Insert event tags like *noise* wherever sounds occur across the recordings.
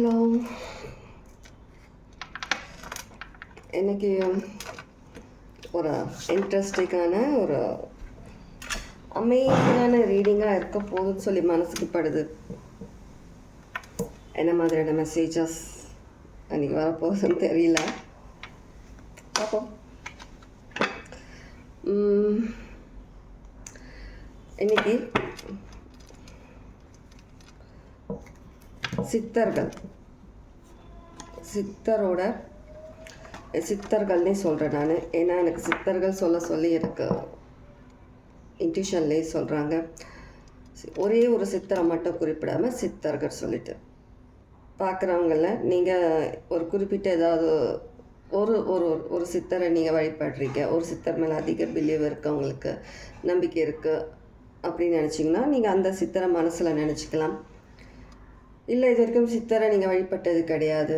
Hello. இன்னைக்கு ஒரு இன்ட்ரெஸ்டிங்கான ஒரு அமைதியான ரீடிங்காக இருக்க போகுதுன்னு சொல்லி மனசுக்கு படுது. என்ன மாதிரியான மெசேஜஸ் அன்றைக்கி வரப்போகுதுன்னு தெரியல. பார்ப்போம். உம், சித்தர்கள். சித்தரோட சித்தர்கள்னே சொல்கிறேன் நான். ஏன்னா எனக்கு சித்தர்கள் சொல்ல சொல்லி எனக்கு இன்ட்யூஷன்லேயே சொல்கிறாங்க ஒரே ஒரு சித்தரை மட்டும் குறிப்பிடாமல் சித்தர்கள் சொல்லிட்டு. பார்க்குறவங்கள நீங்கள் ஒரு குறிப்பிட்ட ஏதாவது ஒரு ஒரு ஒரு சித்தரை நீங்கள் வழிபடுறீங்க. ஒரு சித்தர் மேலே அதிக பிலீவ் இருக்குது உங்களுக்கு நம்பிக்கை இருக்குது அப்படின்னு நினச்சிங்கன்னா நீங்கள் அந்த சித்தரை மனசில் நினச்சிக்கலாம். இல்லை இது வரைக்கும் சித்தரை நீங்கள் வழிபட்டது கிடையாது.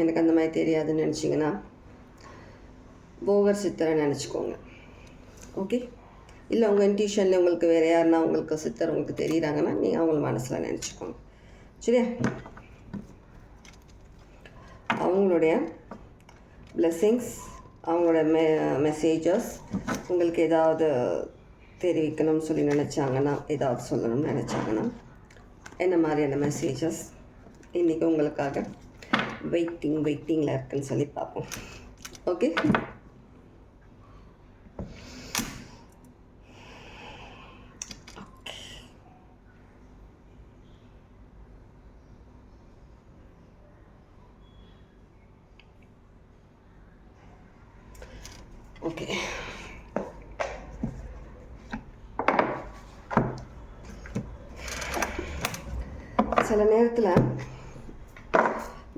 எனக்கு அந்த மாதிரி தெரியாதுன்னு நினச்சிங்கன்னா போகர் சித்தரை நினச்சிக்கோங்க. ஓகே இல்லை உங்கள் இன்ட்யூஷனில் உங்களுக்கு வேறு யாருன்னா உங்களுக்கு சித்தர் உங்களுக்கு தெரியுறாங்கன்னா நீங்கள் அவங்கள மனசில் நினச்சிக்கோங்க. சரியா? அவங்களுடைய பிளெஸ்ஸிங்ஸ் அவங்களோட மெ மெசேஜஸ் உங்களுக்கு ஏதாவது தெரிவிக்கணும்னு சொல்லி நினச்சாங்கன்னா ஏதாவது சொல்லணும்னு நினச்சாங்கன்னா என்ன மாதிரியான மெசேஜஸ் இன்றைக்கி உங்களுக்காக வெயிட்டிங் வெயிட்டிங்கில் இருக்குன்னு சொல்லி பார்ப்போம் ஓகே ஓகே சில நேரத்தில்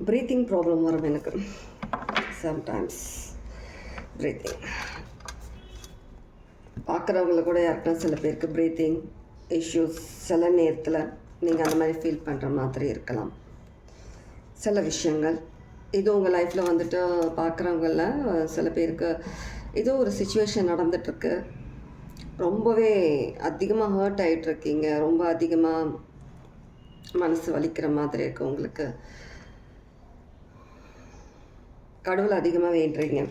ப்ரீத்திங் ப்ராப்ளம் வரும் எனக்கு. சம்டைம்ஸ் ப்ரீத்திங் பார்க்குறவங்கள கூட யாருக்கா சில பேருக்கு ப்ரீத்திங் இஷ்யூஸ் சில நேரத்தில் நீங்கள் அந்த மாதிரி ஃபீல் பண்ணுற மாதிரி இருக்கலாம். சில விஷயங்கள். இது உங்கள் லைஃப்பில் வந்துட்டு பார்க்குறவங்கள சில பேருக்கு ஏதோ ஒரு சுச்சுவேஷன் நடந்துட்டுருக்கு. ரொம்பவே அதிகமாக ஹர்ட் ஆகிட்டுருக்கீங்க ரொம்ப அதிகமாக மனசு வலிக்கிற மாதிரி இருக்கு உங்களுக்கு. கடவுள் அதிகமாக வேண்டுறீங்க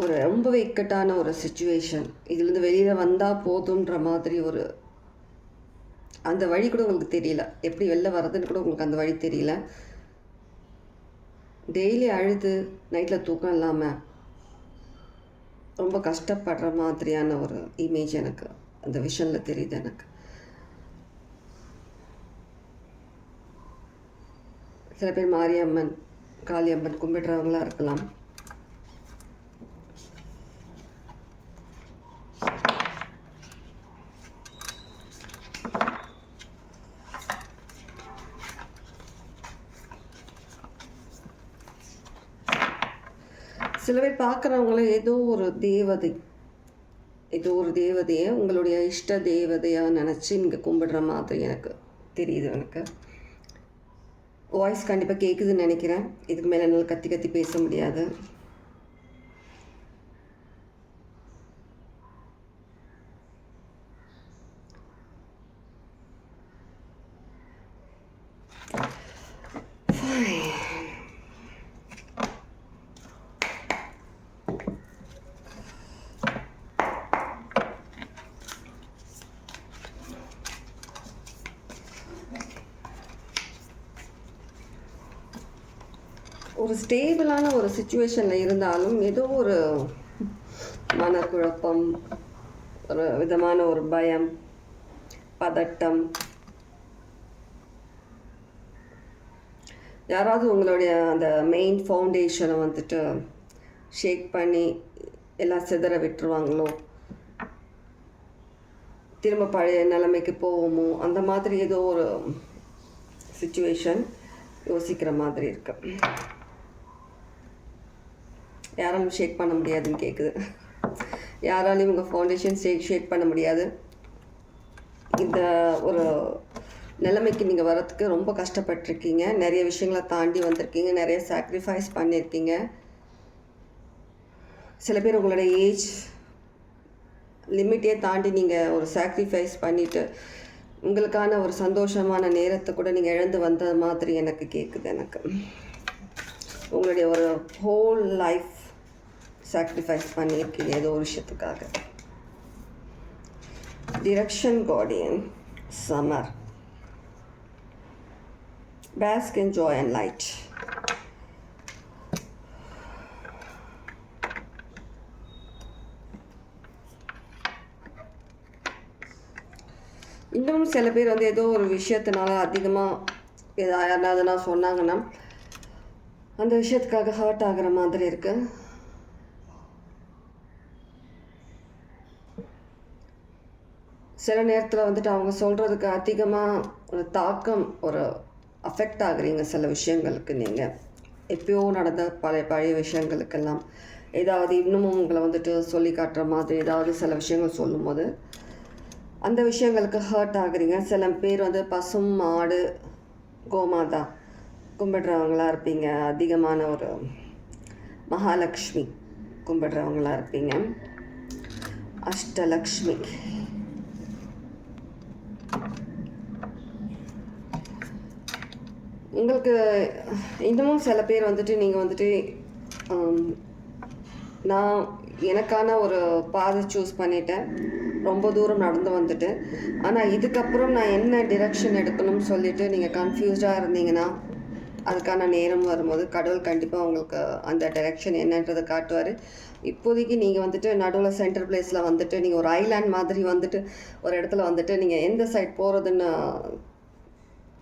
ஒரு ரொம்ப இக்கட்டான ஒரு சுச்சுவேஷன் இதுலேருந்து வெளியில் வந்தால் போதுன்ற மாதிரி ஒரு அந்த வழி கூட உங்களுக்கு தெரியல. எப்படி வெளில வர்றதுன்னு கூட உங்களுக்கு அந்த வழி தெரியல. டெய்லி அழுது நைட்டில் தூக்கம் இல்லாமல் ரொம்ப கஷ்டப்படுற மாதிரியான ஒரு இமேஜ் எனக்கு அந்த விஷனில் தெரியுது எனக்கு. சில பேர் மாரியம்மன் காளியம்மன் கும்பிடுறவங்களாக இருக்கலாம். சில பேர் பார்க்குறவங்கள ஏதோ ஒரு தேவதை ஏதோ ஒரு தேவதையை உங்களுடைய இஷ்ட தேவதையாக நினச்சி நீங்கள் கும்பிடுற மாதிரி எனக்கு தெரியுது எனக்கு. வாய்ஸ் கண்டிப்பாக கேட்குதுன்னு நினைக்கிறேன். இதுக்கு மேலே என்னால் கத்தி கத்தி பேச முடியாது ஒரு ஸ்டேபிளான ஒரு சுச்சுவேஷனில் இருந்தாலும் ஏதோ ஒரு மனக்குழப்பம் ஒரு விதமான ஒரு பயம் பதட்டம். யாராவது உங்களுடைய அந்த மெயின் ஃபவுண்டேஷனை வந்துட்டு ஷேக் பண்ணி எல்லாம் சிதற விட்டுருவாங்களோ? திரும்ப பழைய நிலைமைக்கு போவோமோ? அந்த மாதிரி ஏதோ ஒரு சுச்சுவேஷன் யோசிக்கிற மாதிரி இருக்குது யாராலும் ஷேக் பண்ண முடியாதுன்னு கேட்குது யாராலையும் உங்கள் ஃபவுண்டேஷன் ஷேக் ஷேக் பண்ண முடியாது. இந்த ஒரு நிலைமைக்கு நீங்கள் வரத்துக்கு ரொம்ப கஷ்டப்பட்டிருக்கீங்க. நிறைய விஷயங்களை தாண்டி வந்திருக்கீங்க. நிறைய சாக்ரிஃபைஸ் பண்ணியிருக்கீங்க சில பேர் உங்களோட ஏஜ் லிமிட்டே தாண்டி நீங்கள் ஒரு சாக்ரிஃபைஸ் பண்ணிவிட்டு உங்களுக்கான ஒரு சந்தோஷமான நேரத்தை கூட நீங்கள் இழந்து வந்த மாதிரி எனக்கு கேட்குது எனக்கு. உங்களுடைய ஒரு ஹோல் லைஃப் சாக்ரிஃபைஸ் பண்ணியிருக்கீங்க ஏதோ ஒரு விஷயத்துக்காக. Direction guardian summer bask in joy and light. இன்னும் சில பேர் வந்து ஏதோ ஒரு விஷயத்தினால அதிகமாக ஏதா யாருனாதுன்னா சொன்னாங்கன்னா அந்த விஷயத்துக்காக ஹர்ட் ஆகிற மாதிரி இருக்குது சில நேரத்தில் வந்துட்டு அவங்க சொல்கிறதுக்கு அதிகமாக ஒரு தாக்கம் ஒரு அஃபெக்ட் ஆகுறீங்க சில விஷயங்களுக்கு நீங்கள் எப்பயோ நடந்த பழைய பழைய விஷயங்களுக்கெல்லாம். ஏதாவது இன்னமும் உங்களை வந்துட்டு சொல்லி காட்டுற மாதிரி ஏதாவது சில விஷயங்கள் சொல்லும்போது அந்த விஷயங்களுக்கு ஹர்ட் ஆகுறீங்க. சில பேர் வந்து பசும் மாடு கோமாதா கும்பிடுறவங்களா இருப்பீங்க. அதிகமான ஒரு மகாலட்சுமி கும்பிடுறவங்களா இருப்பீங்க. அஷ்டலக்ஷ்மி உங்களுக்கு இன்னமும் சில பேர் வந்துட்டு நீங்கள் வந்துட்டு um, நான் எனக்கான ஒரு பாதை சூஸ் பண்ணிட்டேன். ரொம்ப தூரம் நடந்து வந்துட்டு. ஆனால் இதுக்கப்புறம் நான் என்ன டிரெக்ஷன் எடுக்கணும்னு சொல்லிட்டு நீங்கள் கன்ஃபியூஸ்டாக இருந்தீங்கன்னா அதுக்கான நேரம் வரும்போது கடவுள் கண்டிப்பாக உங்களுக்கு அந்த டைரக்ஷன் என்னன்றதை காட்டுவார். இப்போதைக்கு நீங்கள் வந்துட்டு நடுவில் சென்டர் பிளேஸில் வந்துட்டு நீங்கள் ஒரு ஐலாண்ட் மாதிரி வந்துட்டு ஒரு இடத்துல வந்துட்டு நீங்கள் எந்த சைட் போகிறதுன்னு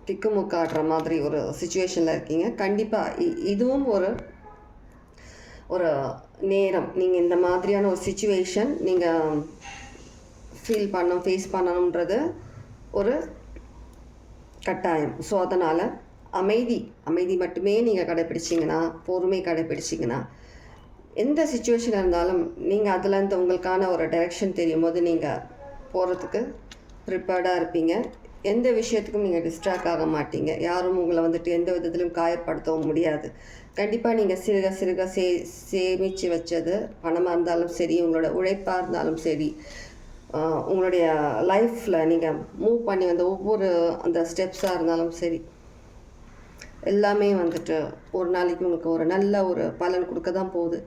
திக்குமுக்காடுற மாதிரி ஒரு சுச்சுவேஷனில் இருக்கீங்க. கண்டிப்பாக இதுவும் ஒரு ஒரு நேரம். நீங்கள் இந்த மாதிரியான ஒரு சுச்சுவேஷன் நீங்கள் ஃபீல் பண்ணணும் ஃபேஸ் பண்ணணுன்றது ஒரு கட்டாயம். ஸோ அதனால் அமைதி அமைதி மட்டுமே நீங்கள் கடைப்பிடிச்சிங்கன்னா பொறுமை கடைப்பிடிச்சிங்கன்னா எந்த சுச்சுவேஷனாக இருந்தாலும் நீங்கள் அதுலேருந்து உங்களுக்கான ஒரு டைரெக்ஷன் தெரியும் போது நீங்கள் போகிறதுக்கு ப்ரிப்பேர்டாக இருப்பீங்க. எந்த விஷயத்துக்கும் நீங்கள் டிஸ்ட்ராக்ட் ஆக மாட்டீங்க. யாரும் உங்களை வந்துட்டு எந்த விதத்திலும் காயப்படுத்தவும் முடியாது. கண்டிப்பாக நீங்கள் சிறுக சிறுக சே சேமித்து வச்சது பணமாக இருந்தாலும் சரி உங்களோட உழைப்பாக இருந்தாலும் சரி உங்களுடைய லைஃப்பில் நீங்கள் மூவ் பண்ணி வந்த ஒவ்வொரு அந்த ஸ்டெப்ஸாக இருந்தாலும் சரி எல்லாமே வந்துட்டு ஒரு நாளைக்கு உங்களுக்கு ஒரு நல்ல ஒரு பலன் கொடுக்க தான் போகுது.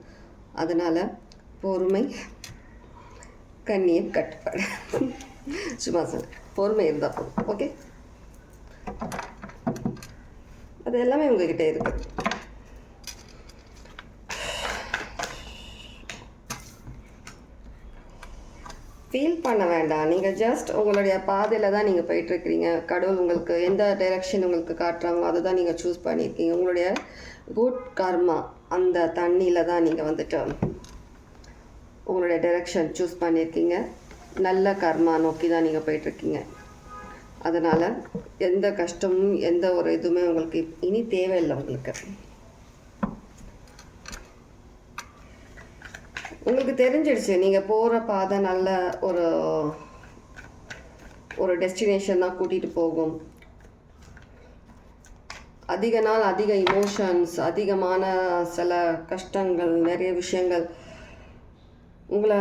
அதனால் பொறுமை கண்ணியம் கட்டுப்பாடு. சும்மா சார் பொறுமை இருந்தால் போதும். ஓகே அது எல்லாமே உங்ககிட்ட இருக்குது ஃபீல் பண்ண வேண்டாம். நீங்கள் ஜஸ்ட் உங்களுடைய பாதையில் தான் நீங்கள் போயிட்டுருக்கிறீங்க. கடவுள் உங்களுக்கு எந்த டைரக்ஷன் உங்களுக்கு காட்டுறாங்களோ அதை தான் நீங்கள் சூஸ் பண்ணியிருக்கீங்க. உங்களுடைய குட் கர்மா அந்த தண்ணியில் தான் நீங்கள் வந்துட்டு உங்களுடைய டைரக்ஷன் சூஸ் பண்ணியிருக்கீங்க. நல்ல கர்மா நோக்கி தான் நீங்கள் போயிட்டுருக்கீங்க. அதனால் எந்த கஷ்டமும் எந்த ஒரு இதுவுமே உங்களுக்கு இனி தேவையில்லை உங்களுக்கு. உங்களுக்கு தெரிஞ்சிடுச்சு நீங்கள் போகிற பாதை நல்ல ஒரு ஒரு டெஸ்டினேஷன் தான் கூட்டிகிட்டு போகும். அதிக நாள் அதிக இமோஷன்ஸ் அதிகமான சில கஷ்டங்கள் நிறைய விஷயங்கள். உங்களை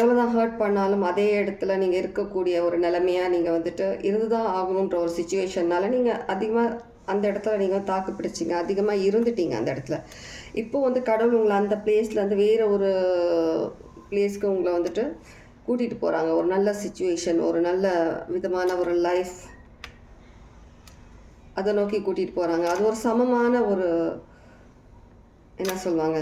எவ்வளோ தான் ஹர்ட் பண்ணாலும் அதே இடத்துல நீங்கள் இருக்கக்கூடிய ஒரு நிலைமையாக நீங்கள் வந்துட்டு இருந்து தான் ஆகணுன்ற ஒரு சுச்சுவேஷன்னால் நீங்கள் அதிகமாக அந்த இடத்துல நீங்கள் தாக்கு பிடிச்சிங்க அதிகமாக இருந்துட்டீங்க அந்த இடத்துல. இப்போ வந்து கடவுள் உங்களை அந்த பிளேஸ்லேருந்து வேறு ஒரு பிளேஸ்க்கு உங்களை வந்துட்டு கூட்டிகிட்டு போகிறாங்க ஒரு நல்ல சுச்சுவேஷன் ஒரு நல்ல விதமான ஒரு லைஃப் அதை நோக்கி கூட்டிகிட்டு போகிறாங்க அது ஒரு சமமான ஒரு என்ன சொல்லுவாங்க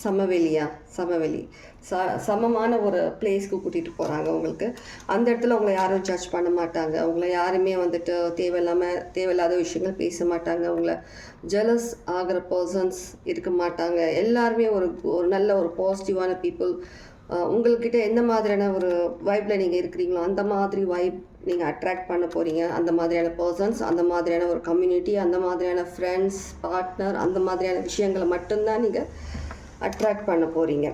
சமவெளியா? சமவெளி. ச சமமான ஒரு பிளேஸ்க்கு கூட்டிகிட்டு போகிறாங்க உங்களுக்கு. அந்த இடத்துல உங்களை யாரும் ஜட்ஜ் பண்ண மாட்டாங்க. உங்களை யாருமே வந்துட்டு தேவையில்லாமல் தேவையில்லாத விஷயங்கள் பேச மாட்டாங்க. உங்களை ஜெலஸ் ஆகிற பர்சன்ஸ் இருக்க மாட்டாங்க. எல்லாருமே ஒரு ஒரு நல்ல ஒரு பாசிட்டிவான பீப்புள் உங்கள்கிட்ட எந்த மாதிரியான ஒரு வைப்பில் நீங்கள் இருக்கிறீங்களோ அந்த மாதிரி வைப் நீங்கள் அட்ராக்ட் பண்ண போகிறீங்க அந்த மாதிரியான பர்சன்ஸ் அந்த மாதிரியான ஒரு கம்யூனிட்டி அந்த மாதிரியான ஃப்ரெண்ட்ஸ் பார்ட்னர் அந்த மாதிரியான விஷயங்களை மட்டும்தான் நீங்கள் அட்ராக்ட் பண்ண போகிறீங்க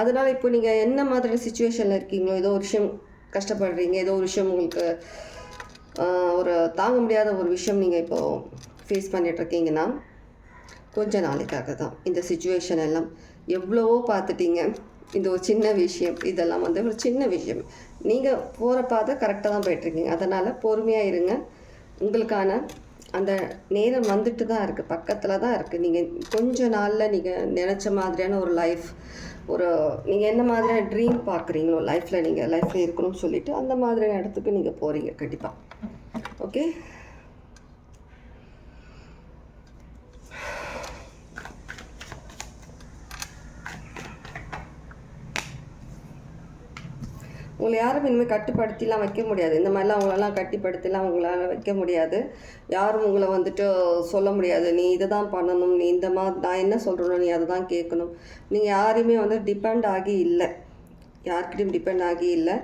அதனால் இப்போ நீங்கள் என்ன மாதிரி சுச்சுவேஷனில் இருக்கீங்களோ ஏதோ ஒரு விஷயம் கஷ்டப்படுறீங்க ஏதோ ஒரு விஷயம் உங்களுக்கு ஒரு தாங்க முடியாத ஒரு விஷயம் நீங்கள் இப்போது ஃபேஸ் பண்ணிகிட்ருக்கீங்கன்னா கொஞ்ச நாளைக்காக தான் இந்த சுச்சுவேஷன் எல்லாம் எவ்வளவோ பார்த்துட்டீங்க. இந்த ஒரு சின்ன விஷயம் இதெல்லாம் வந்து ஒரு சின்ன விஷயம். நீங்கள் போகிற பாதை கரெக்டாக தான் போயிட்டுருக்கீங்க அதனால் பொறுமையாக இருங்க. உங்களுக்கான அந்த நேரம் வந்துட்டு தான் இருக்குது பக்கத்தில் தான் இருக்குது நீங்கள் கொஞ்ச நாளில் நீங்கள் நினச்ச மாதிரியான ஒரு லைஃப் ஒரு நீங்கள் என்ன மாதிரியான ட்ரீம் பார்க்குறீங்களோ லைஃப்பில் நீங்கள் லைஃப்பில் இருக்கணும்னு சொல்லிவிட்டு அந்த மாதிரியான இடத்துக்கு நீங்கள் போகிறீங்க கண்டிப்பாக ஓகே உங்களை யாரும் இனிமேல் கட்டுப்படுத்திலாம் வைக்க முடியாது. இந்த மாதிரிலாம் அவங்களெல்லாம் கட்டுப்படுத்திலாம் உங்களால் வைக்க முடியாது. யாரும் உங்களை வந்துட்டு சொல்ல முடியாது. நீ இதை தான் பண்ணணும். நீ இந்த மாதிரி நான் என்ன சொல்கிறேனோ நீ அதை தான் கேட்கணும். நீங்கள் யாரையுமே வந்து டிபெண்ட் ஆகி இல்லை. யார்கிட்டையும் டிபெண்ட் ஆகி இல்லை.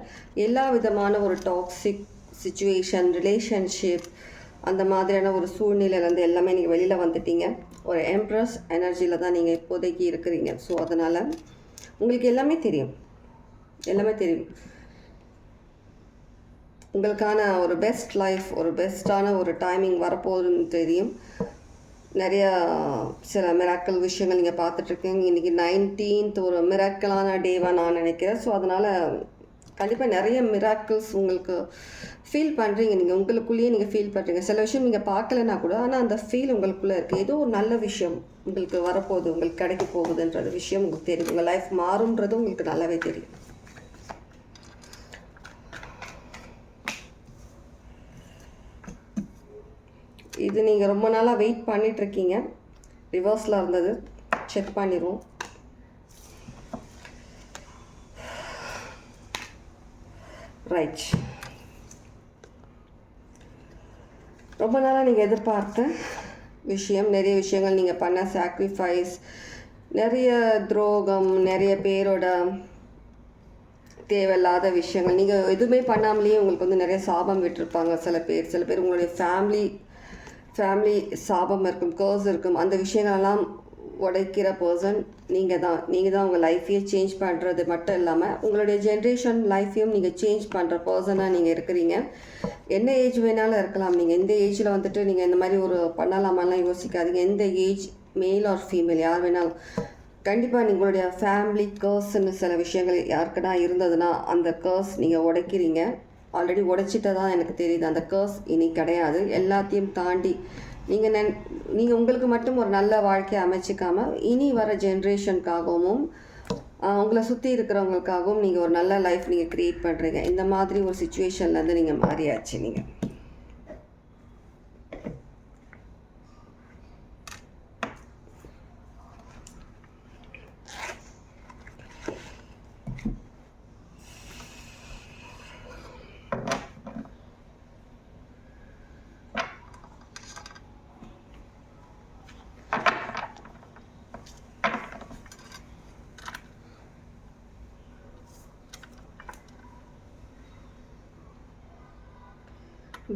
எல்லா விதமான ஒரு டாக்ஸிக் சுச்சுவேஷன் ரிலேஷன்ஷிப் அந்த மாதிரியான ஒரு சூழ்நிலையிலேருந்து எல்லாமே நீங்கள் வெளியில் வந்துட்டீங்க. ஒரு எம்ப்ரஸ் எனர்ஜியில் தான் நீங்கள் இப்போதைக்கு இருக்கிறீங்க. ஸோ அதனால் உங்களுக்கு எல்லாமே தெரியும். எல்லாமே தெரியும். உங்களுக்கான ஒரு பெஸ்ட் லைஃப் ஒரு பெஸ்ட்டான ஒரு டைமிங் வரப்போகுதுன்னு தெரியும். நிறையா சில மிராக்கல் விஷயங்கள் நீங்கள் பார்த்துட்ருக்கீங்க. இன்றைக்கி நைன்டீன்த் ஒரு மிராக்கலான டேவாக நான் நினைக்கிறேன். ஸோ அதனால் கண்டிப்பாக நிறைய மிராக்கிள்ஸ் உங்களுக்கு ஃபீல் பண்ணுறீங்க நீங்கள் உங்களுக்குள்ளேயே நீங்கள் ஃபீல் பண்ணுறீங்க சில விஷயம் நீங்கள் பார்க்கலனா கூட ஆனால் அந்த ஃபீல் உங்களுக்குள்ளே இருக்குது ஏதோ ஒரு நல்ல விஷயம் உங்களுக்கு வரப்போகுது உங்களுக்கு கிடைக்க போகுதுன்றது விஷயம் உங்களுக்கு தெரியும். உங்கள் லைஃப் மாறுன்றது உங்களுக்கு நல்லாவே தெரியும். இது நீங்கள் ரொம்ப நாளாக வெயிட் பண்ணிகிட்ருக்கீங்க ரிவர்ஸில் இருந்தது. செக் பண்ணிடுவோம் ரைட். ரொம்ப நாளாக நீங்கள் எதிர்பார்த்த விஷயம் நிறைய விஷயங்கள் நீங்கள் பண்ண சாக்ரிஃபைஸ் நிறைய துரோகம் நிறைய பேரோட தேவையில்லாத விஷயங்கள். நீங்கள் எதுவுமே பண்ணாமலேயே உங்களுக்கு வந்து நிறைய சாபம் விட்டுருப்பாங்க சில பேர். சில பேர் உங்களுடைய ஃபேமிலி ஃபேமிலி சாபம் இருக்கும் கேர்ஸ் இருக்கும் அந்த விஷயங்களெல்லாம் உடைக்கிற பர்சன் நீங்கள் தான். நீங்கள் தான் உங்கள் லைஃப்பையே சேஞ்ச் பண்ணுறது மட்டும் இல்லாமல் உங்களுடைய ஜென்ரேஷன் லைஃப்பையும் நீங்கள் சேஞ்ச் பண்ணுற பர்சனாக நீங்கள் இருக்கிறீங்க. என்ன ஏஜ் வேணாலும் இருக்கலாம். நீங்கள் எந்த ஏஜில் வந்துட்டு நீங்கள் இந்த மாதிரி ஒரு பண்ணலாமாலாம் யோசிக்காதீங்க. எந்த ஏஜ் மேல் ஆர் ஃபீமேல் யார் வேணாலும். கண்டிப்பாக உங்களுடைய ஃபேமிலி கேர்ஸ்ன்னு சில விஷயங்கள் யாருக்குன்னா இருந்ததுன்னா அந்த கேர்ஸ் நீங்கள் உடைக்கிறீங்க. ஆல்ரெடி உடைச்சிட்டதான் எனக்கு தெரியுது. அந்த கர்ஸ் இனி கிடையாது. எல்லாத்தையும் தாண்டி நீங்கள் நன் நீங்கள் உங்களுக்கு மட்டும் ஒரு நல்ல வாழ்க்கையை அமைச்சிக்காமல் இனி வர ஜென்ரேஷனுக்காகவும் உங்களை சுற்றி இருக்கிறவங்களுக்காகவும் நீங்கள் ஒரு நல்ல லைஃப் நீங்கள் க்ரியேட் பண்ணுறீங்க இந்த மாதிரி ஒரு சுச்சுவேஷன்லேருந்து நீங்கள் மாறியாச்சு நீங்கள்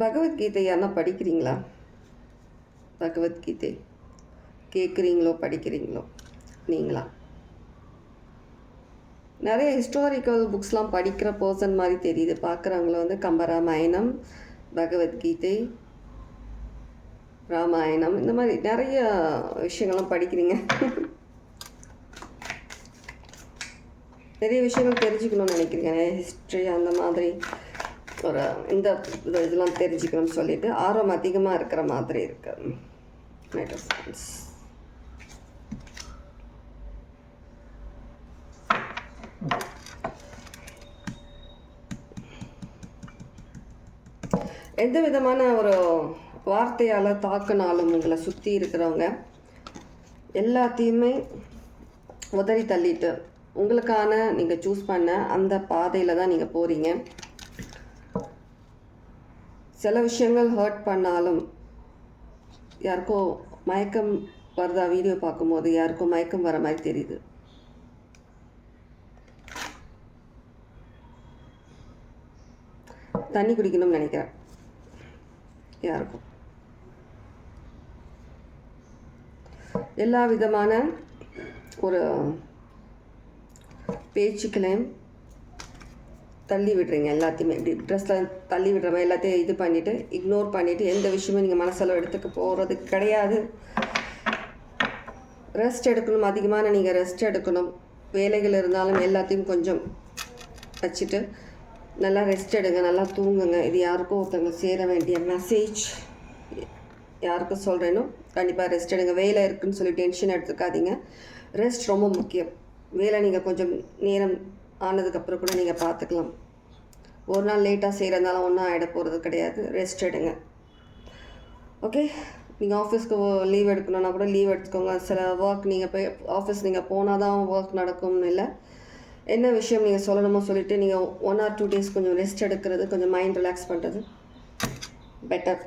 பகவத்கீதை யாருன்னா படிக்கிறீங்களா? பகவத்கீதை. கேட்குறீங்களோ படிக்கிறீங்களோ? நீங்களா? நிறைய ஹிஸ்டாரிக்கல் புக்ஸ்லாம் படிக்கிற பர்சன் மாதிரி தெரியுது. பார்க்குறவங்கள வந்து கம்பராமாயணம் பகவத்கீதை ராமாயணம் இந்த மாதிரி நிறைய விஷயங்கள்லாம் படிக்கிறீங்க. நிறைய விஷயங்கள் தெரிஞ்சுக்கணும்னு நினைக்கிறீங்க. ஹிஸ்ட்ரி அந்த மாதிரி. ஒரு இந்த இதெல்லாம் தெரிஞ்சுக்கணும்னு சொல்லிட்டு ஆர்வம் அதிகமாக இருக்கிற மாதிரி இருக்கு. மைக்ரோஃபோன்ஸ் எந்த விதமான ஒரு வார்த்தையால் தாக்குனாலும் உங்களை சுற்றி இருக்கிறவங்க எல்லாத்தையுமே உதறி தள்ளிட்டு உங்களுக்கான நீங்கள் சூஸ் பண்ண அந்த பாதையில் தான் நீங்கள் போகிறீங்க சில விஷயங்கள் ஹர்ட் பண்ணாலும் யாருக்கோ மயக்கம் வருதா வீடியோ பார்க்கும்போது யாருக்கோ மயக்கம் வர மாதிரி தெரியுது. தண்ணி குடிக்கணும்னு நினைக்கிறேன். யாருக்கும். எல்லா விதமான ஒரு பேச்சுக்களையும் தள்ளி விடுறீங்க எல்லாத்தையுமே. இப்படி ட்ரெஸ்ஸில் தள்ளி விடுற மாதிரி எல்லாத்தையும் இது பண்ணிவிட்டு இக்னோர் பண்ணிவிட்டு எந்த விஷயமும் நீங்கள் மனசளவு எடுத்துக்க போகிறது கிடையாது. ரெஸ்ட் எடுக்கணும் அதிகமான நீங்கள் ரெஸ்ட் எடுக்கணும். வேலைகள் இருந்தாலும் எல்லாத்தையும் கொஞ்சம் வச்சுட்டு நல்லா ரெஸ்ட் எடுங்க நல்லா தூங்குங்க. இது யாருக்கும் ஒருத்தவங்க சேர வேண்டிய மெசேஜ் யாருக்கும் சொல்கிறேனோ கண்டிப்பாக ரெஸ்ட் எடுங்க. வேலை இருக்குன்னு சொல்லி டென்ஷன் எடுத்துக்காதீங்க. ரெஸ்ட் ரொம்ப முக்கியம். வேலை நீங்கள் கொஞ்சம் நேரம் ஆனதுக்கப்புறம் கூட நீங்கள் பார்த்துக்கலாம் ஒரு நாள் லேட்டாக செய்கிறதுனால ஒன்றும் ஆகிட போகிறது கிடையாது. ரெஸ்ட் எடுங்க. ஓகே நீங்கள் ஆஃபீஸ்க்கு லீவ் எடுக்கணுன்னா கூட லீவ் எடுத்துக்கோங்க. சில ஒர்க் நீங்கள் போய் ஆஃபீஸ் நீங்கள் போனால் தான் ஒர்க் நடக்கும்னு இல்லை. என்ன விஷயம் நீங்கள் சொல்லணுமோ சொல்லிவிட்டு நீங்கள் ஒன் ஆர் டூ டேஸ் கொஞ்சம் ரெஸ்ட் எடுக்கிறது கொஞ்சம் மைண்ட் ரிலாக்ஸ் பண்ணுறது பெட்டர்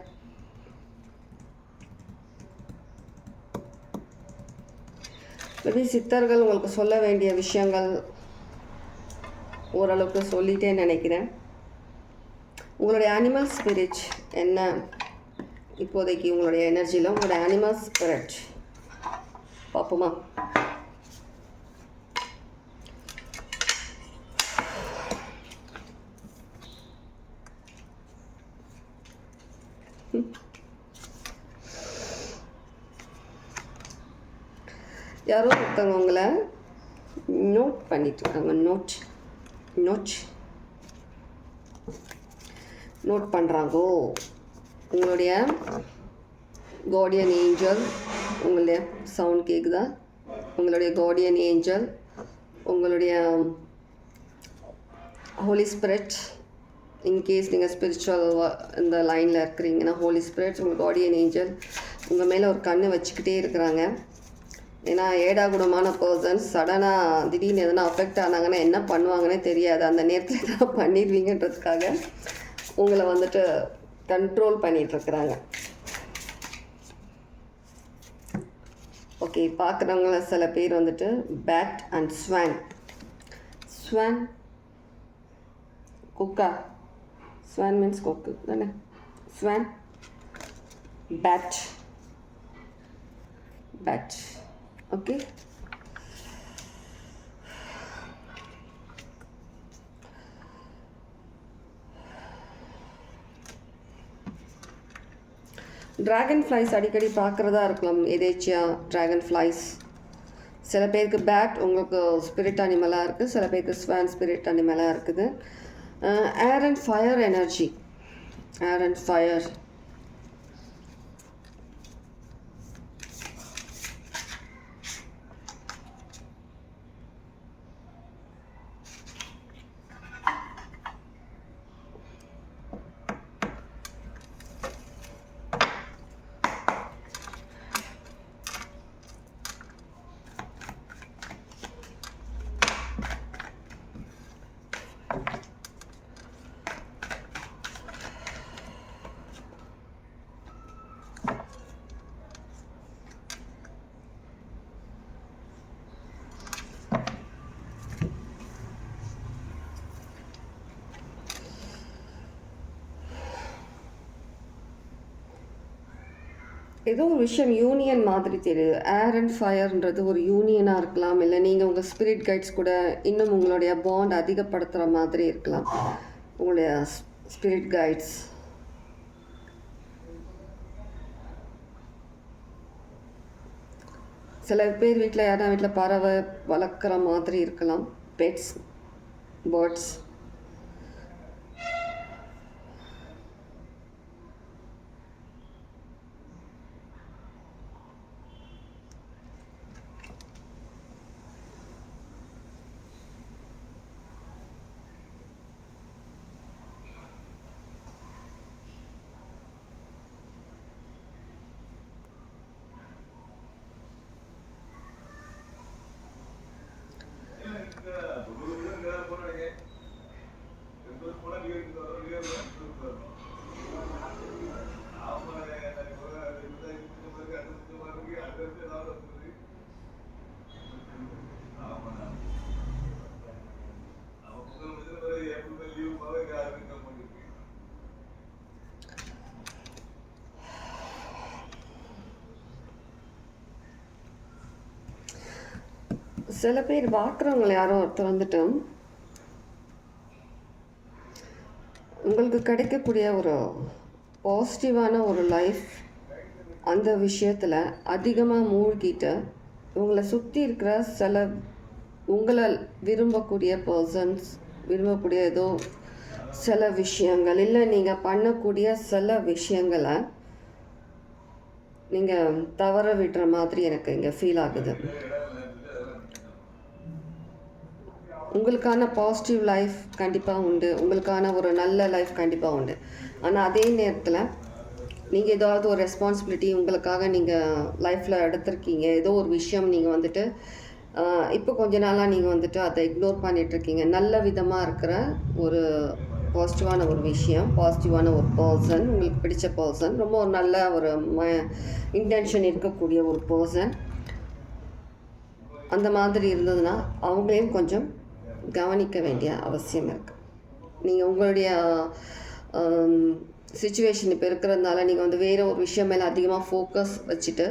மேபி சித்தர்கள் உங்களுக்கு சொல்ல வேண்டிய விஷயங்கள் ஓரளவுக்கு சொல்லிட்டே நினைக்கிறேன். உங்களுடைய அனிமல் ஸ்பிரிட் என்ன? இப்போதைக்கு உங்களுடைய எனர்ஜியில் உங்களுடைய அனிமல் ஸ்பிரிட் பார்ப்போமா? யாரோ ஒருத்தவங்க உங்களை நோட் பண்ணிட்டு இருக்காங்க நோட் நோட் நோட் பண்ணுறாங்கோ உங்களுடைய கார்டியன் ஏஞ்சல் உங்களுடைய சவுண்ட் கேட்குதா உங்களுடைய கார்டியன் ஏஞ்சல் உங்களுடைய ஹோலி ஸ்பிரிட் இன்கேஸ் நீங்கள் ஸ்பிரிச்சுவல் இந்த லைனில் இருக்கிறீங்கன்னா ஹோலி ஸ்பிரிட் உங்கள் கார்டியன் ஏஞ்சல் உங்கள் மேலே ஒரு கண்ணு வச்சுக்கிட்டே இருக்கிறாங்க. ஏன்னா ஏடாகுடமான பர்சன்ஸ் சடனாக திடீர்னு எதனா அஃபெக்ட் ஆனாங்கன்னா என்ன பண்ணுவாங்கன்னே தெரியாது. அந்த நேரத்தில் எதனா பண்ணிடுவீங்கன்றதுக்காக உங்களை வந்துட்டு கண்ட்ரோல் பண்ணிகிட்ருக்குறாங்க ஓகே பார்க்குறவங்கள சில பேர் வந்துட்டு பேட் அண்ட் ஸ்வான் ஸ்வான் குக்கா ஸ்வான் மீன்ஸ் கொக்கு தானே? Swan bat bat okay dragon flies அடிக்கடி பார்க்குறதா இருக்கலாம். எதேச்சியா ட்ராகன் ஃப்ளைஸ் சில பேருக்கு பேட் உங்களுக்கு ஸ்பிரிட் அனிமலாக இருக்குது சில பேருக்கு ஸ்வான் ஸ்பிரிட் அனிமலாக இருக்குது. Air and fire energy air and fire ஏதோ ஒரு விஷயம் யூனியன் மாதிரி தெரியுது. ஏர் அண்ட் ஃபயர்ன்றது ஒரு யூனியனாக இருக்கலாம். இல்லை நீங்கள் உங்கள் ஸ்பிரிட் கைட்ஸ் கூட இன்னும் உங்களுடைய பாண்ட் அதிகப்படுத்துகிற மாதிரி இருக்கலாம். உங்களுடைய ஸ்பிரிட் கைட்ஸ் சில பேர் வீட்டில் யாருன்னா வீட்டில் பறவை வளர்க்குற மாதிரி இருக்கலாம். பெட்ஸ் பேர்ட்ஸ் சில பேர் பார்க்குறவங்கள யாரோ ஒருத்தர் வந்துட்டு உங்களுக்கு கிடைக்கக்கூடிய ஒரு பாசிட்டிவான ஒரு லைஃப் அந்த விஷயத்தில் அதிகமாக மூழ்கிட்டு உங்களை சுற்றி இருக்கிற சில உங்களை விரும்பக்கூடிய பர்சன்ஸ் விரும்பக்கூடிய ஏதோ சில விஷயங்கள் இல்லை நீங்கள் பண்ணக்கூடிய சில விஷயங்களை நீங்கள் தவற விடுற மாதிரி எனக்கு இங்கே ஃபீல் ஆகுது. உங்களுக்கான பாசிட்டிவ் லைஃப் கண்டிப்பாக உண்டு. உங்களுக்கான ஒரு நல்ல லைஃப் கண்டிப்பாக உண்டு. ஆனால் அதே நேரத்தில் நீங்கள் ஏதாவது ஒரு ரெஸ்பான்சிபிலிட்டி உங்களுக்காக நீங்கள் லைஃப்பில் எடுத்திருக்கீங்க. ஏதோ ஒரு விஷயம் நீங்கள் வந்துட்டு இப்போ கொஞ்ச நாளாக நீங்கள் வந்துட்டு அதை இக்னோர் பண்ணிகிட்ருக்கீங்க நல்ல விதமாக இருக்கிற ஒரு பாசிட்டிவான ஒரு விஷயம் பாசிட்டிவான ஒரு பர்சன் உங்களுக்கு பிடிச்ச பர்சன் ரொம்ப ஒரு நல்ல ஒரு ம இன்டென்ஷன் இருக்கக்கூடிய ஒரு பர்சன் அந்த மாதிரி இருந்ததுன்னா அவங்களையும் கொஞ்சம் கவனிக்க வேண்டிய அவசியம் இருக்குது நீங்கள் உங்களுடைய சுச்சுவேஷன் இப்போ இருக்கிறதுனால நீங்கள் வந்து வேறு ஒரு விஷயம் மேலே அதிகமாக ஃபோக்கஸ் வச்சுட்டு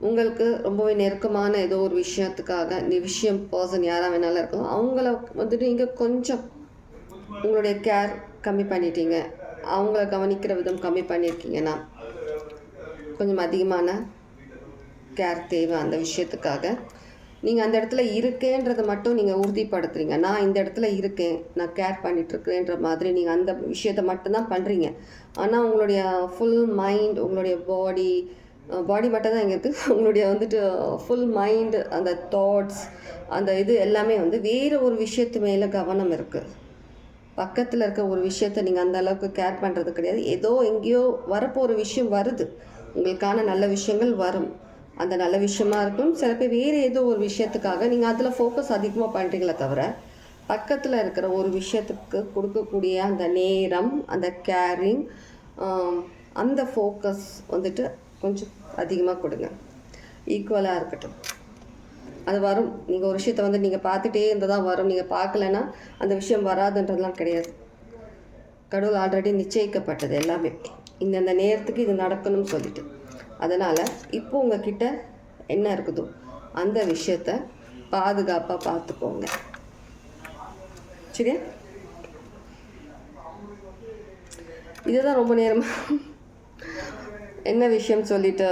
உங்களுக்கு ரொம்பவே நெருக்கமான ஏதோ ஒரு விஷயத்துக்காக இந்த விஷயம் பர்சன் யாராக வேணாலும் இருக்கும் அவங்கள வந்துட்டு நீங்கள் கொஞ்சம் உங்களுடைய கேர் கம்மி பண்ணிட்டீங்க. அவங்கள கவனிக்கிற விதம் கம்மி பண்ணியிருக்கீங்கன்னா கொஞ்சம் அதிகமான கேர் தேவை அந்த விஷயத்துக்காக. நீங்கள் அந்த இடத்துல இருக்கேன்றதை மட்டும் நீங்கள் உறுதிப்படுத்துறீங்க. நான் இந்த இடத்துல இருக்கேன். நான் கேர் பண்ணிகிட்ருக்கேன்ற மாதிரி நீங்கள் அந்த விஷயத்தை மட்டும்தான் பண்ணுறீங்க ஆனால் உங்களுடைய ஃபுல் மைண்ட் உங்களுடைய பாடி பாடி மட்டும் தான் இங்கே இருக்குது *laughs* உங்களுடைய வந்துட்டு ஃபுல் மைண்டு அந்த தாட்ஸ் அந்த இது எல்லாமே வந்து வேறு ஒரு விஷயத்து மேலே கவனம் இருக்குது பக்கத்தில் இருக்க ஒரு விஷயத்தை நீங்கள் அந்த அளவுக்கு கேர் பண்ணுறது கிடையாது. ஏதோ எங்கேயோ வரப்போ ஒரு விஷயம் வருது. உங்களுக்கான நல்ல விஷயங்கள் வரும். அந்த நல்ல விஷயமா இருக்கும். சில பேர் வேறு ஏதோ ஒரு விஷயத்துக்காக நீங்கள் அதில் ஃபோக்கஸ் அதிகமாக பண்ணுறீங்களே தவிர பக்கத்தில் இருக்கிற ஒரு விஷயத்துக்கு கொடுக்கக்கூடிய அந்த நேரம் அந்த கேரிங் அந்த ஃபோக்கஸ் வந்துட்டு கொஞ்சம் அதிகமாக கொடுங்க. ஈக்குவலாக இருக்கட்டும். அது வரும். நீங்கள் ஒரு விஷயத்தை வந்து நீங்கள் பார்த்துட்டே இருந்தால் தான் வரும். நீங்கள் பார்க்கலன்னா அந்த விஷயம் வராதுன்றதுலாம் கிடையாது. கடவுள் ஆல்ரெடி நிச்சயிக்கப்பட்டது எல்லாமே. இந்தந்த நேரத்துக்கு இது நடக்கணும்னு சொல்லிட்டு. அதனால் இப்போ உங்ககிட்ட என்ன இருக்குதோ அந்த விஷயத்த பாதுகாப்பாக பார்த்துக்கோங்க. சரியா? இதுதான் ரொம்ப நேரமாக என்ன விஷயம் சொல்லிட்டு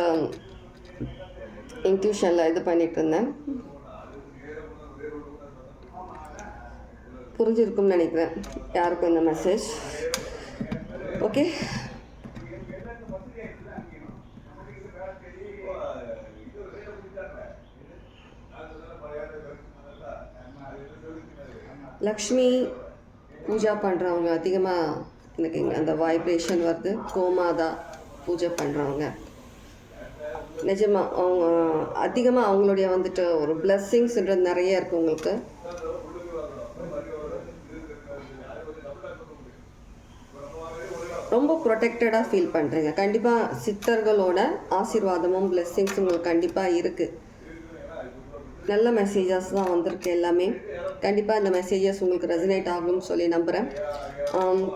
இன்ட்யூஷனில் இது பண்ணிட்டு இருந்தேன். புரிஞ்சிருக்கும்னு நினைக்கிறேன். யாருக்கும் இந்த மெசேஜ் ஓகே லக்ஷ்மி பூஜா பண்ணுறவங்க அதிகமாக எனக்கு அந்த வைப்ரேஷன் வருது. கோமாதா பூஜை பண்ணுறவங்க நிஜமாக அவங்க அதிகமாக அவங்களுடைய வந்துட்டு ஒரு பிளெஸ்ஸிங்ஸ்ன்றது நிறைய இருக்குது உங்களுக்கு. ரொம்ப ப்ரொடெக்டடாக ஃபீல் பண்ணுறீங்க கண்டிப்பாக சித்தர்களோட ஆசீர்வாதமும் பிளெஸ்ஸிங்ஸ் உங்களுக்கு கண்டிப்பாக இருக்குது நல்ல மெசேஜஸ் தான் வந்திருக்கு எல்லாமே. கண்டிப்பாக இந்த மெசேஜஸ் உங்களுக்கு ரெசனேட் ஆகும்னு சொல்லி நம்புகிறேன்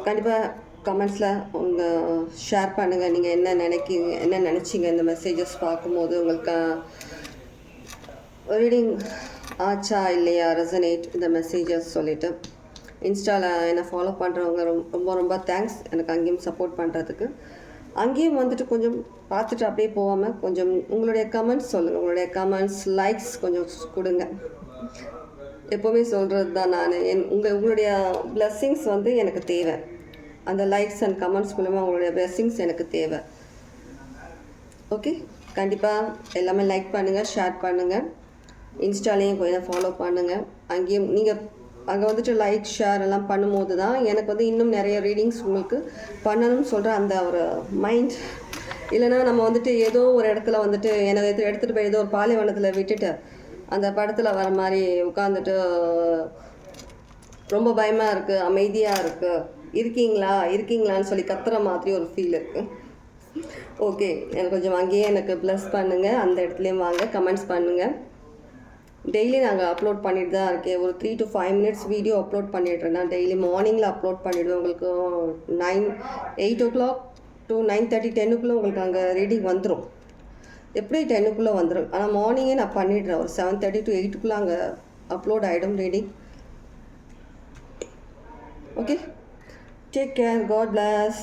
கண்டிப்பாக கமெண்ட்ஸில் உங்கள் ஷேர் பண்ணுங்கள் நீங்கள் என்ன நினைக்கிங்க என்ன நினச்சிங்க இந்த மெசேஜஸ் பார்க்கும்போது உங்களுக்கு ரீடிங் ஆச்சா இல்லையா ரெசனேட் இந்த மெசேஜஸ் சொல்லிவிட்டு இன்ஸ்டாவில் என்னை ஃபாலோ பண்ணுறவங்க ரொம்ப ரொம்ப ரொம்ப தேங்க்ஸ் எனக்கு அங்கேயும் சப்போர்ட் பண்ணுறதுக்கு அங்கேயும் வந்துட்டு கொஞ்சம் பார்த்துட்டு அப்படியே போகாமல் கொஞ்சம் உங்களுடைய கமெண்ட்ஸ் சொல்லுங்கள் உங்களுடைய கமெண்ட்ஸ் லைக்ஸ் கொஞ்சம் கொடுங்க. எப்போவுமே சொல்கிறது தான் நான். என் உங்கள் உங்களுடைய பிளெஸ்ஸிங்ஸ் வந்து எனக்கு தேவை. அந்த லைக்ஸ் அண்ட் கமெண்ட்ஸ் மூலமாக உங்களுடைய பிளெஸ்ஸிங்ஸ் எனக்கு தேவை. ஓகே கண்டிப்பாக எல்லாமே லைக் பண்ணுங்கள் ஷேர் பண்ணுங்கள் இன்ஸ்டாலேயும் கொஞ்சம் ஃபாலோ பண்ணுங்கள் அங்கேயும் நீங்கள் அங்கே வந்துட்டு லைக் ஷேர் எல்லாம் பண்ணும்போது தான் எனக்கு வந்து இன்னும் நிறைய ரீடிங்ஸ் உங்களுக்கு பண்ணணும்னு சொல்கிற அந்த ஒரு மைண்ட் இல்லைன்னா நம்ம வந்துட்டு ஏதோ ஒரு இடத்துல வந்துட்டு என்னை எடுத்துகிட்டு போய் ஏதோ ஒரு பாலைவனத்தில் விட்டுட்டு அந்த படத்தில் வர மாதிரி உட்காந்துட்டு ரொம்ப பயமாக இருக்குது அமைதியாக இருக்குது இருக்கீங்களா? இருக்கீங்களான்னு சொல்லி கத்துற மாதிரி ஒரு ஃபீல் இருக்குது ஓகே எனக்கு கொஞ்சம் அங்கேயே எனக்கு ப்ளஸ் பண்ணுங்கள் அந்த இடத்துலையும் வாங்க கமெண்ட்ஸ் பண்ணுங்கள் டெய்லி நாங்கள் அப்லோட் பண்ணிட்டு தான் இருக்கேன். ஒரு three to five minutes video upload பண்ணிடுறேன். நான் டெய்லி மார்னிங்கில் அப்லோட் பண்ணிவிடுவேன் உங்களுக்கு nine eight o'clock to nine thirty டென்னுக்குள்ளே உங்களுக்கு அங்கே ரெடி வந்துடும் எப்படி டென்னுக்குள்ளே வந்துடும் ஆனால் மார்னிங்கே நான் பண்ணிடுறேன். ஒரு செவன் தேர்ட்டி டு எயிட்டுக்குள்ளே அங்கே அப்லோட் ஆகிடும் reading okay take care God bless